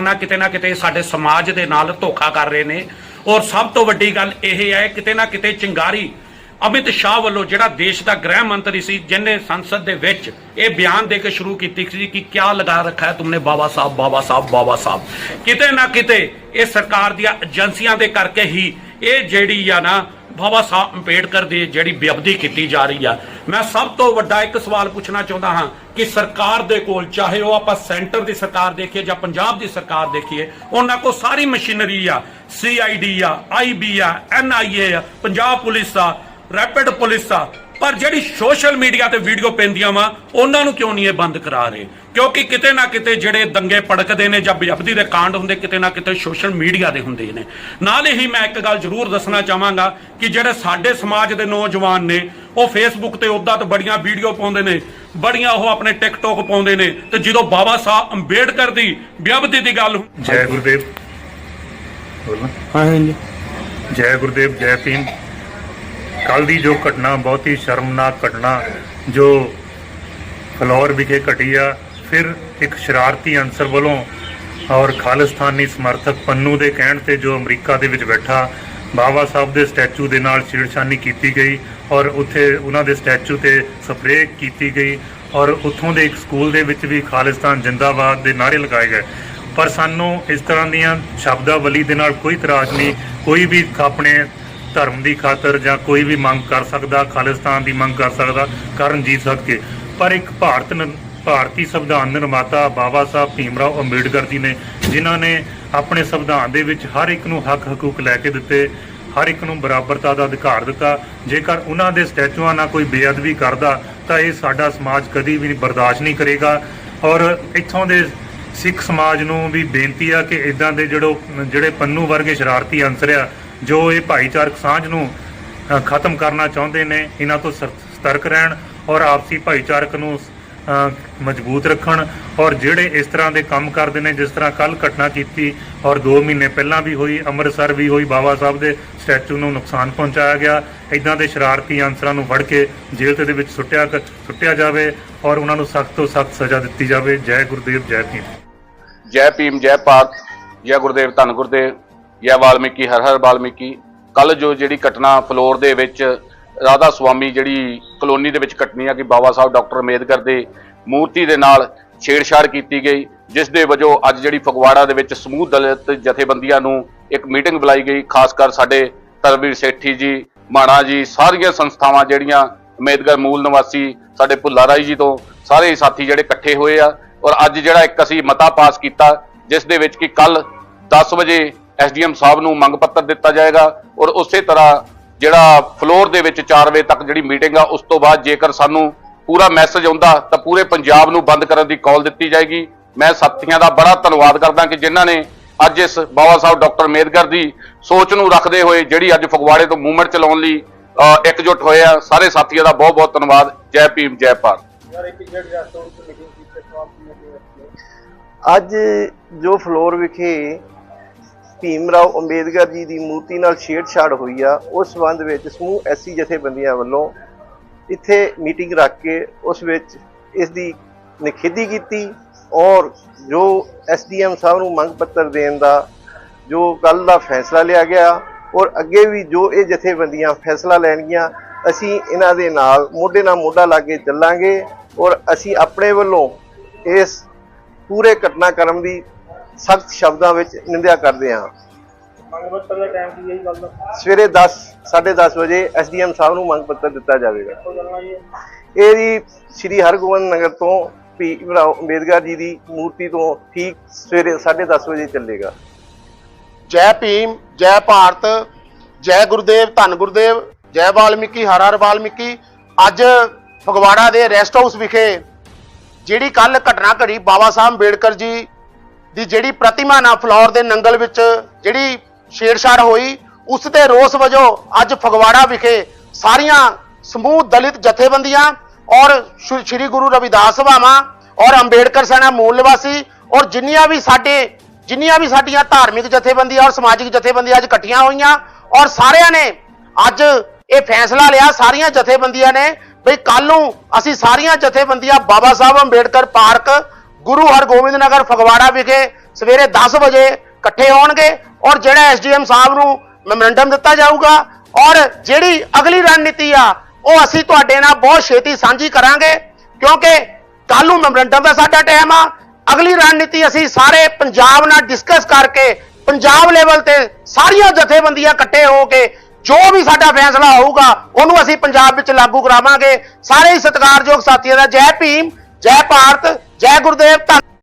ਨਾ ਕਿਤੇ ਨਾ ਕਿਤੇ ਸਾਡੇ ਸਮਾਜ ਦੇ ਨਾਲ ਧੋਖਾ ਕਰ ਰਹੇ ਨੇ। ਔਰ ਸਭ ਤੋਂ ਵੱਡੀ ਗੱਲ ਇਹ ਹੈ, ਕਿਤੇ ਨਾ ਕਿਤੇ ਚਿੰਗਾਰੀ ਅਮਿਤ ਸ਼ਾਹ ਵੱਲੋਂ ਜਿਹੜਾ ਦੇਸ਼ ਦਾ ਗ੍ਰਹਿ ਮੰਤਰੀ ਸੀ ਜਿਨੇ ਸੰਸਦ ਦੇ ਵਿੱਚ ਇਹ ਬਿਆਨ ਦੇ ਕੇ ਸ਼ੁਰੂ ਕੀਤੀ ਸੀ ਕਿ ਕਿਆ ਲਗਾ ਰੱਖਾ ਹੈ ਤੁਮਨੇ ਬਾਬਾ ਸਾਹਿਬ ਬਾਬਾ ਸਾਹਿਬ ਬਾਬਾ ਸਾਹਿਬ। ਕਿਤੇ ਨਾ ਕਿਤੇ ਇਹ ਸਰਕਾਰ ਦੀਆਂ ਏਜੰਸੀਆਂ ਦੇ ਕਰਕੇ ਹੀ ਇਹ ਜਿਹੜੀ ਆ ਨਾ, ਬਾਬਾ ਸਾਹਿਬ ਅੰਬੇਡਕਰ ਦੀ ਜਿਹੜੀ ਬੇਅਦਬੀ ਕੀਤੀ ਜਾ ਰਹੀ ਆ। ਮੈਂ ਸਭ ਤੋਂ ਵੱਡਾ ਇੱਕ ਸਵਾਲ ਪੁੱਛਣਾ ਚਾਹੁੰਦਾ ਹਾਂ ਕਿ ਸਰਕਾਰ ਦੇ ਕੋਲ, ਚਾਹੇ ਉਹ ਆਪਾਂ ਸੈਂਟਰ ਦੀ ਸਰਕਾਰ ਦੇਖੀਏ ਜਾਂ ਪੰਜਾਬ ਦੀ ਸਰਕਾਰ ਦੇਖੀਏ, ਉਹਨਾਂ ਕੋਲ ਸਾਰੀ ਮਸ਼ੀਨਰੀ ਆ ਸੀਆਈਡੀ ਆ ਆਈਬੀ ਆ ਐਨਆਈਏ ਆ, ਪੰਜਾਬ ਪੁਲਿਸ ਆ, ਰੈਪਿਡ ਪੁਲਿਸ ਆ, ਪਰ ਜਿਹੜੀ ਸੋਸ਼ਲ ਮੀਡੀਆ ਤੇ ਵੀਡੀਓ ਪੈਂਦੀਆਂ ਵਾ, ਉਹਨਾਂ ਨੂੰ ਕਿਉਂ ਨਹੀਂ ਇਹ ਬੰਦ ਕਰਾ ਰਹੇ? ਕਿਉਂਕਿ ਕਿਤੇ ਨਾ ਕਿਤੇ ਜਿਹੜੇ ਦੰਗੇ ਪੜਕਦੇ ਨੇ ਜਾਂ ਬਿਜਬਦੀ ਦੇ ਕਾਂਡ ਹੁੰਦੇ ਕਿਤੇ ਨਾ ਕਿਤੇ ਸੋਸ਼ਲ ਮੀਡੀਆ ਦੇ ਹੁੰਦੇ ਨੇ। ਨਾਲ ਹੀ ਮੈਂ ਇੱਕ ਗੱਲ ਜ਼ਰੂਰ ਦੱਸਣਾ ਚਾਹਾਂਗਾ ਕਿ ਜਿਹੜੇ ਸਾਡੇ ਸਮਾਜ ਦੇ ਨੌਜਵਾਨ ਨੇ ਉਹ ਫੇਸਬੁੱਕ ਤੇ ਉਦਾਂ ਤਾਂ ਬੜੀਆਂ ਵੀਡੀਓ ਪਾਉਂਦੇ ਨੇ ਬੜੀਆਂ ਉਹ ਆਪਣੇ ਟਿਕਟੋਕ ਪਾਉਂਦੇ ਨੇ ਤੇ ਜਦੋਂ ਬਾਬਾ ਸਾਹਿਬ ਅੰਬੇਡਕਰ ਦੀ ਬਿਆਬਦੀ ਦੀ ਗੱਲ ਹੁੰਦੀ ਜੈ ਗੁਰਦੇਵ। ਬੋਲਣਾ। ਹਾਂਜੀ ਜੈ। ਗੁਰਦੇਵ ਜੈ ਭੀਮ। ਕੱਲ ਦੀ ਜੋ ਘਟਨਾ ਬਹੁਤ ਹੀ ਸ਼ਰਮਨਾਕ ਘਟਨਾ ਜੋ ਫਲੋਰ ਵਿਖੇ ਘਟੀ ਆ ਫਿਰ ਇੱਕ ਸ਼ਰਾਰਤੀ ਅੰਸਰ ਵੱਲੋਂ ਔਰ ਖਾਲਿਸਤਾਨੀ ਸਮਰਥਕ ਪੰਨੂ ਦੇ ਕਹਿਣ ਤੇ ਜੋ ਅਮਰੀਕਾ ਦੇ ਵਿੱਚ ਬੈਠਾ ਬਾਬਾ ਸਾਹਿਬ ਦੇ ਸਟੈਚੂ ਦੇ ਨਾਲ ਛੇੜਛਾਨੀ ਕੀਤੀ ਗਈ ਔਰ ਉੱਥੇ ਉਹਨਾਂ ਦੇ ਸਟੈਚੂ ਤੇ ਸਪਰੇਅ ਕੀਤੀ ਗਈ ਔਰ ਉੱਥੋਂ ਦੇ ਇੱਕ ਸਕੂਲ ਦੇ ਵਿੱਚ ਵੀ ਖਾਲਿਸਤਾਨ ਜਿੰਦਾਬਾਦ ਦੇ ਨਾਅਰੇ ਲਗਾਏ ਗਏ। ਪਰ ਸਾਨੂੰ ਇਸ ਤਰ੍ਹਾਂ ਦੀਆਂ ਸ਼ਬਦਾਵਲੀ ਦੇ ਨਾਲ ਕੋਈ ਇਤਰਾਜ਼ ਨਹੀਂ, ਕੋਈ ਵੀ ਆਪਣੇ ਧਰਮ ਦੀ ਖਾਤਰ ਜਾਂ ਕੋਈ ਵੀ ਮੰਗ ਕਰ ਸਕਦਾ, ਖਾਲਿਸਤਾਨ ਦੀ ਮੰਗ ਕਰ ਸਕਦਾ, ਕਰਨ ਜੀ ਸਕੇ ਪਰ ਇੱਕ ਭਾਰਤ ਭਾਰਤੀ ਸੰਵਿਧਾਨ ਨਿਰਮਾਤਾ ਬਾਬਾ ਸਾਹਿਬ ਭੀਮਰਾਓ ਅੰਬੇਡਕਰ ਜੀ ਨੇ, ਜਿਨ੍ਹਾਂ ਨੇ ਆਪਣੇ ਸੰਵਿਧਾਨ ਦੇ ਵਿੱਚ ਹਰ ਇੱਕ ਨੂੰ ਹੱਕ ਹਕੂਕ ਲੈ ਕੇ ਦਿੱਤੇ, ਹਰ ਇੱਕ ਨੂੰ ਬਰਾਬਰਤਾ ਦਾ ਅਧਿਕਾਰ ਦਿੱਤਾ। ਜੇਕਰ ਉਹਨਾਂ ਦੇ ਸਟੈਚੂਆਂ ਨਾਲ ਕੋਈ ਬੇਅਦਬੀ ਕਰਦਾ, ਤਾਂ ਇਹ ਸਾਡਾ ਸਮਾਜ ਕਦੀ ਵੀ ਬਰਦਾਸ਼ਤ ਨਹੀਂ ਕਰੇਗਾ। ਔਰ ਇੱਥੋਂ ਦੇ ਸਿੱਖ ਸਮਾਜ ਨੂੰ ਵੀ ਬੇਨਤੀ ਆ ਕਿ ਇਦਾਂ ਦੇ ਜਿਹੜੋ ਜਿਹੜੇ ਪੰਨੂ ਵਰਗੇ ਸ਼ਰਾਰਤੀ ਅੰਸਰ ਆ, ਜੋ ਇਹ ਭਾਈਚਾਰਕ ਸਾਂਝ ਨੂੰ ਖਤਮ ਕਰਨਾ ਚਾਹੁੰਦੇ ਨੇ, ਇਹਨਾਂ ਤੋਂ ਸਰ- ਸਤਰਕ ਰਹਿਣ ਔਰ ਆਪਸੀ ਭਾਈਚਾਰਕ ਨੂੰ ਮਜ਼ਬੂਤ ਰੱਖਣ ਔਰ ਜਿਹੜੇ ਇਸ ਤਰ੍ਹਾਂ ਦੇ ਕੰਮ ਕਰਦੇ ਨੇ, ਜਿਸ ਤਰ੍ਹਾਂ ਕੱਲ ਘਟਨਾ ਕੀਤੀ ਔਰ 2 ਮਹੀਨੇ ਪਹਿਲਾਂ ਵੀ ਹੋਈ, ਅੰਮ੍ਰਿਤਸਰ ਵੀ ਹੋਈ, ਬਾਬਾ ਸਾਹਿਬ ਦੇ ਸਟੈਚੂ ਨੂੰ ਨੁਕਸਾਨ ਪਹੁੰਚਾਇਆ ਗਿਆ। ਇਦਾਂ ਦੇ ਸ਼ਰਾਰਤੀ ਅੰਸਰਾਂ ਨੂੰ ਫੜ ਕੇ ਜੇਲ੍ਹ ਦੇ ਵਿੱਚ ਸੁੱਟਿਆ ਕ- ਸੁੱਟਿਆ ਜਾਵੇ ਔਰ ਉਹਨਾਂ ਨੂੰ ਸਖਤ ਤੋਂ ਸਖਤ ਸਜ਼ਾ ਦਿੱਤੀ ਜਾਵੇ। ਜੈ ਗੁਰਦੇਵ, ਜੈ ਭੀਮ। ਜੈ ਭੀਮ, ਜੈ ਭਾਰਤ ਜੈ ਗੁਰਦੇਵ, ਧੰਨ ਗੁਰਦੇਵ, ਜੈ ਵਾਲਮੀਕੀ, ਹਰ ਹਰ ਵਾਲਮੀਕੀ। ਕੱਲ ਜੋ ਜਿਹੜੀ ਘਟਨਾ ਫਲੋਰ ਦੇ ਵਿੱਚ ਰਾਧਾ ਸੁਆਮੀ ਜਿਹੜੀ ਕਲੋਨੀ ਦੇ ਵਿੱਚ ਘਟਨੀ ਆ ਕਿ ਬਾਬਾ ਸਾਹਿਬ ਡਾਕਟਰ ਅੰਬੇਦਕਰ ਦੇ ਮੂਰਤੀ ਦੇ ਨਾਲ ਛੇੜਛਾੜ ਕੀਤੀ ਗਈ, ਜਿਸ ਦੇ ਵਜੋਂ ਅੱਜ ਜਿਹੜੀ ਫਗਵਾੜਾ ਦੇ ਵਿੱਚ ਸਮੂਹ ਦਲਿਤ ਜਥੇਬੰਦੀਆਂ ਨੂੰ ਇੱਕ ਮੀਟਿੰਗ ਬੁਲਾਈ ਗਈ, ਖਾਸ ਕਰ ਸਾਡੇ ਤਰਵੀਰ ਸੇਠੀ ਜੀ, ਮਾਣਾ ਜੀ, ਸਾਰੀਆਂ ਸੰਸਥਾਵਾਂ ਜਿਹੜੀਆਂ ਅੰਬੇਦਕਰ ਮੂਲ ਨਿਵਾਸੀ ਸਾਡੇ ਭੁੱਲਾ ਰਾਈ ਜੀ ਤੋਂ ਸਾਰੇ ਸਾਥੀ ਜਿਹੜੇ ਇਕੱਠੇ ਹੋਏ ਆ ਔਰ ਅੱਜ ਜਿਹੜਾ ਇੱਕ ਅਸੀਂ ਮਤਾ ਪਾਸ ਕੀਤਾ, ਜਿਸ ਦੇ ਵਿੱਚ ਕਿ ਕੱਲ 10 ਵਜੇ ਐਸਡੀਐਮ ਸਾਹਿਬ ਨੂੰ ਮੰਗ ਪੱਤਰ ਦਿੱਤਾ ਜਾਏਗਾ ਔਰ ਉਸੇ ਤਰ੍ਹਾਂ ਜਿਹੜਾ ਫਲੋਰ ਦੇ ਵਿੱਚ 4 ਵਜੇ ਤੱਕ ਜਿਹੜੀ ਮੀਟਿੰਗ ਆ ਉਸ ਤੋਂ ਬਾਅਦ ਜੇਕਰ ਸਾਨੂੰ ਪੂਰਾ ਮੈਸੇਜ ਆਉਂਦਾ ਤਾਂ ਪੂਰੇ ਪੰਜਾਬ ਨੂੰ ਬੰਦ ਕਰਨ ਦੀ ਕਾਲ ਦਿੱਤੀ ਜਾਏਗੀ। ਮੈਂ ਸਾਥੀਆਂ ਦਾ ਬੜਾ ਧੰਨਵਾਦ ਕਰਦਾ ਕਿ ਜਿਨ੍ਹਾਂ ਨੇ ਅੱਜ ਇਸ ਬਾਬਾ ਸਾਹਿਬ ਡਾਕਟਰ ਅੰਬੇਦਕਰ ਦੀ ਸੋਚ ਨੂੰ ਰੱਖਦੇ ਹੋਏ ਜਿਹੜੀ ਅੱਜ ਫਗਵਾੜੇ ਤੋਂ ਮੂਵਮੈਂਟ ਚਲਾਉਣ ਲਈ ਇਕਜੁੱਟ ਹੋਏ ਆ। ਸਾਰੇ ਸਾਥੀਆਂ ਦਾ ਬਹੁਤ ਬਹੁਤ ਧੰਨਵਾਦ। ਜੈ ਭੀਮ ਜੈ ਭਾਰਤ। ਅੱਜ ਜੋ ਫਲੋਰ ਵਿਖੇ ਭੀਮ ਰਾਓ ਅੰਬੇਦਕਰ ਜੀ ਦੀ ਮੂਰਤੀ ਨਾਲ ਛੇੜਛਾੜ ਹੋਈ ਆ। ਉਸ ਸੰਬੰਧ ਵਿੱਚ ਸਮੂਹ ਐਸੀ ਜਥੇਬੰਦੀਆਂ ਵੱਲੋਂ ਇੱਥੇ ਮੀਟਿੰਗ ਰੱਖ ਕੇ ਉਸ ਵਿੱਚ ਇਸ ਦੀ ਨਿਖੇਧੀ ਕੀਤੀ ਔਰ ਜੋ ਐਸਡੀਐਮ ਸਾਹਿਬ ਨੂੰ ਮੰਗ ਪੱਤਰ ਦੇਣ ਦਾ ਜੋ ਕੱਲ ਦਾ ਫੈਸਲਾ ਲਿਆ ਗਿਆ ਔਰ ਅੱਗੇ ਵੀ ਜੋ ਇਹ ਜਥੇਬੰਦੀਆਂ ਫੈਸਲਾ ਲੈਣਗੀਆਂ, ਅਸੀਂ ਇਹਨਾਂ ਦੇ ਨਾਲ ਮੋਢੇ ਨਾਲ ਮੋਢਾ ਲਾ ਕੇ ਚੱਲਾਂਗੇ ਔਰ ਅਸੀਂ ਆਪਣੇ ਵੱਲੋਂ ਇਸ ਪੂਰੇ ਘਟਨਾਕ੍ਰਮ ਦੀ ਸਖਤ ਸ਼ਬਦਾਂ ਵਿੱਚ ਨਿੰਦਿਆ ਕਰਦੇ ਹਾਂ। ਸਵੇਰੇ 10 10:30 ਵਜੇ ਐਸਡੀਐਮ ਸਾਹਿਬ ਨੂੰ ਮੰਗ ਪੱਤਰ ਦਿੱਤਾ ਜਾਵੇਗਾ। ਇਹ ਜੀ ਸ੍ਰੀ ਹਰਗੋਬਿੰਦ ਨਗਰ ਤੋਂ ਭੀਮ ਰਾਓ ਅੰਬੇਦਕਰ ਜੀ ਦੀ ਮੂਰਤੀ ਤੋਂ ਠੀਕ ਸਵੇਰੇ 10:30 ਵਜੇ ਚੱਲੇਗਾ। ਜੈ ਭੀਮ, ਜੈ ਭਾਰਤ, ਜੈ ਗੁਰਦੇਵ, ਧੰਨ ਗੁਰਦੇਵ, ਜੈ ਵਾਲਮੀਕੀ, ਹਰ ਹਰ ਵਾਲਮੀਕੀ। ਅੱਜ ਫਗਵਾੜਾ ਦੇ ਰੈਸਟ ਹਾਊਸ ਵਿਖੇ ਜਿਹੜੀ ਕੱਲ ਘਟਨਾ ਘੜੀ ਬਾਬਾ ਸਾਹਿਬ ਅੰਬੇਡਕਰ ਜੀ ਦੀ ਜਿਹੜੀ ਪ੍ਰਤਿਮਾ ਨਾ ਫਲੋਰ ਦੇ ਨੰਗਲ ਵਿੱਚ ਜਿਹੜੀ ਛੇੜਛਾੜ ਹੋਈ, ਉਸ ਤੇ ਰੋਸ ਵਜੋਂ ਅੱਜ ਫਗਵਾੜਾ ਵਿਖੇ ਸਾਰੀਆਂ ਸਮੂਹ ਦਲਿਤ ਜਥੇਬੰਦੀਆਂ ਔਰ ਸ਼੍ਰੀ- ਸ਼੍ਰੀ ਗੁਰੂ ਰਵਿਦਾਸ ਸਭਾਵਾਂ ਔਰ ਅੰਬੇਡਕਰ ਸੈਨਾ ਮੂਲ ਨਿਵਾਸੀ ਔਰ ਜਿੰਨੀਆਂ ਵੀ ਸਾਡੇ, ਜਿੰਨੀਆਂ ਵੀ ਸਾਡੀਆਂ ਧਾਰਮਿਕ ਜਥੇਬੰਦੀਆਂ ਔਰ ਸਮਾਜਿਕ ਜਥੇਬੰਦੀਆਂ ਅੱਜ ਇਕੱਠੀਆਂ ਹੋਈਆਂ ਔਰ ਸਾਰਿਆਂ ਨੇ ਅੱਜ ਇਹ ਫੈਸਲਾ ਲਿਆ, ਸਾਰੀਆਂ ਜਥੇਬੰਦੀਆਂ ਨੇ ਵੀ ਕੱਲ ਨੂੰ ਅਸੀਂ ਸਾਰੀਆਂ ਜਥੇਬੰਦੀਆਂ ਬਾਬਾ ਸਾਹਿਬ ਅੰਬੇਡਕਰ ਪਾਰਕ ਗੁਰੂ ਹਰਗੋਬਿੰਦ ਨਗਰ ਫਗਵਾੜਾ ਵਿਖੇ ਸਵੇਰੇ 10 ਵਜੇ ਇਕੱਠੇ ਹੋਣਗੇ ਔਰ ਜਿਹੜਾ ਐਸਡੀਐਮ ਸਾਹਿਬ ਨੂੰ ਮੈਮੋਰੰਡਮ ਦਿੱਤਾ ਜਾਊਗਾ ਔਰ ਜਿਹੜੀ ਅਗਲੀ ਰਣਨੀਤੀ ਆ, ਉਹ ਅਸੀਂ ਤੁਹਾਡੇ ਨਾਲ ਬਹੁਤ ਛੇਤੀ ਸਾਂਝੀ ਕਰਾਂਗੇ, ਕਿਉਂਕਿ ਕੱਲ ਨੂੰ ਮੈਮੋਰੰਡਮ ਦਾ ਸਾਡਾ ਟਾਈਮ ਆ। ਅਗਲੀ ਰਣਨੀਤੀ ਅਸੀਂ ਸਾਰੇ ਪੰਜਾਬ ਨਾਲ ਡਿਸਕਸ ਕਰਕੇ ਪੰਜਾਬ ਲੈਵਲ ਤੇ ਸਾਰੀਆਂ ਜਥੇਬੰਦੀਆਂ ਇਕੱਠੇ ਹੋ ਕੇ ਜੋ ਵੀ ਸਾਡਾ ਫੈਸਲਾ ਹੋਊਗਾ, ਉਹਨੂੰ ਅਸੀਂ ਪੰਜਾਬ ਵਿੱਚ ਲਾਗੂ ਕਰਾਵਾਂਗੇ। ਸਾਰੇ ਹੀ ਸਤਿਕਾਰਯੋਗ ਸਾਥੀਆਂ ਦਾ ਜੈ ਭੀਮ, ਜੈ ਭਾਰਤ। ਜੈ ਗੁਰਦੇਵ ਧੰਨ